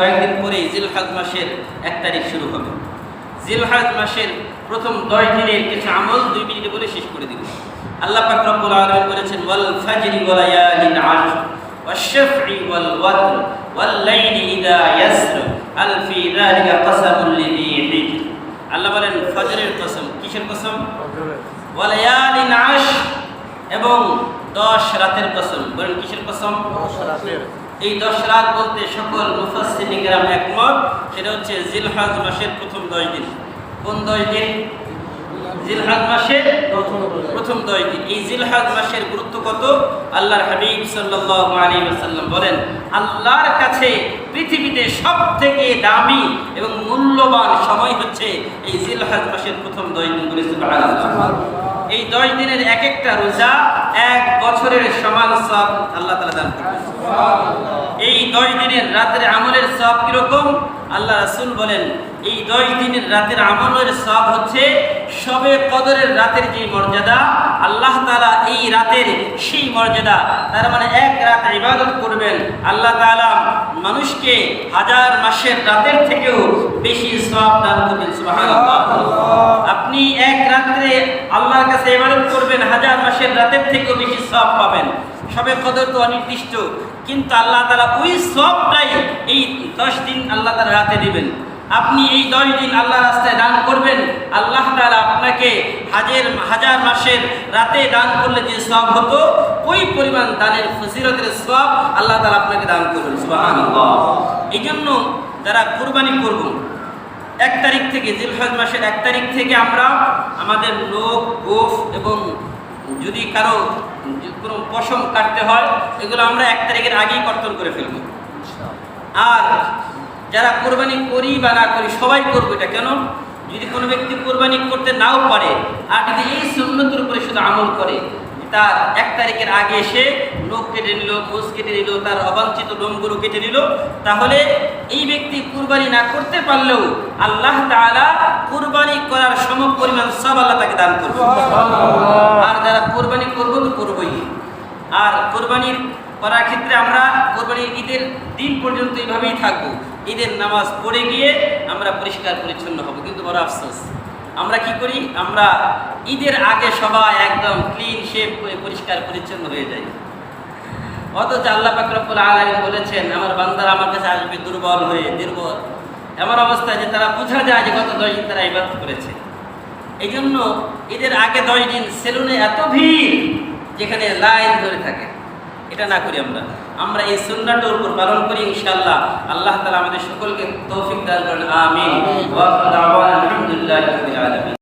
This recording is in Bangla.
কয়েকদিন পরেই জিলহাজ মাসের এক তারিখ শুরু হবে জিলহাজ মাসের প্রথম দশ দিনের কিছু আমল দুই মিনিটে বলে শেষ করে দিল আল্লাহ পাক রব্বুল আলামিন বলেছেন ওয়াল ফাজরি ওয়া লায়ালিন আশর والشفع والوتر والليل إذا يسر هل في ذلك قسم لذي حجر আল্লাহ বলেন ফজরের কসম কিসের কসম ওয়ালায়ালিন আশ এবং দশ রাতের কসম বলেন কিসের কসম এই দশ রাত বলতে সকল গ্রাম একমত, সেটা হচ্ছে জিলহাজ মাসের প্রথম দশ দিন। কোন দশ দিন? জিলহাজ মাসের প্রথম দশ দিন। এই জিলহাজ মাসের গুরুত্ব কত? আল্লাহর হাবিব ওয়াসাল্লাম বলেন, আল্লাহর কাছে পৃথিবীতে সব থেকে দামি এবং মূল্যবান সময় হচ্ছে এই জিলহাজ মাসের প্রথম দশ দিন বলে সুবহানাল্লাহ। এই দশ দিনের এক একটা রোজা এক বছরের সমান সব আল্লাহ তালা দান এই দশ দিনের রাতের আমলের সব কীরকম? আল্লাহ রাসুল বলেন, এই দশ দিনের রাতের আমলের সব হচ্ছে সবে কদরের রাতের যে মর্যাদা আল্লাহ তালা এই রাতের সেই মর্যাদা তার মানে এক রাত ইবাদত করবেন। আল্লাহ তালা মানুষকে হাজার মাসের রাতের থেকেও বেশি সব দান করবেন আপনি এক রাত্রে আল্লাহর কাছে ইবাদত করবেন হাজার মাসের রাতের থেকেও বেশি সব পাবেন। সবে কদর তো অনির্দিষ্ট কিন্তু আল্লাহ তালা ওই সবটাই এই দশ দিন আল্লাহ তালা রাতে দিবেন। আপনি এই দশ দিন আল্লাহ রাস্তায় দান করবেন, আল্লাহ তালা আপনাকে হাজার হাজার মাসের রাতে দান করলে যে সব হতো, ওই পরিমাণ দানের ফজিরতের সব আল্লাহ তালা আপনাকে দান করবেন এই জন্য যারা কোরবানি করব, এক তারিখ থেকে জিলহজ মাসের এক তারিখ থেকে আমরা আমাদের লোক গোফ এবং যদি কারও কোনো পশম কাটতে হয়, এগুলো আমরা এক তারিখের আগেই কর্তন করে ফেলব। আর যারা কোরবানি করি বা না করি সবাই করব এটা। কেন? যদি কোনো ব্যক্তি কোরবানি করতে নাও পারে আর যদি এই সুন্নতের উপরে শুধু আমল করে তার এক তারিখের আগে এসে নখ কেটে নিল মোজ কেটে নিল তার অবাঞ্ছিত লোমগুলো কেটে নিল তাহলে এই ব্যক্তি কুরবানি না করতে পারলেও আল্লাহ তাআলা কুরবানি করার সম পরিমাণ সব আল্লাহ তাকে দান করবে। আর যারা কোরবানি করব তো করবোই। আর কোরবানির করার ক্ষেত্রে আমরা কোরবানির ঈদের দিন পর্যন্ত এইভাবেই থাকব। ঈদের নামাজ পড়ে গিয়ে আমরা পরিষ্কার পরিচ্ছন্ন হব। কিন্তু বড় আফসোস, আমরা কি করি? আমরা ঈদের আগে সবাই একদম ক্লিন শেপ করে পরিষ্কার পরিচ্ছন্ন হয়ে যাই। অথচ আল্লাহ পাকরবুল আলম বলেছেন, আমার বান্দারা আমার কাছে আসবে দুর্বল হয়ে, দুর্বল। এমন অবস্থা যে তারা বোঝা যায় যে গত দশ দিন তারা ইবাদত করেছে। এই জন্য ঈদের আগে দশ দিন সেলুনে এত ভিড় যেখানে লাইন ধরে থাকে। এটা না করি আমরা। আমরা এই সুন্নাটোর উপর পালন করি, ইনশাআল্লাহ। আল্লাহ তালা আমাদের সকলকে তৌফিক দান করেন। আমিন। আলহামদুলিল্লাহ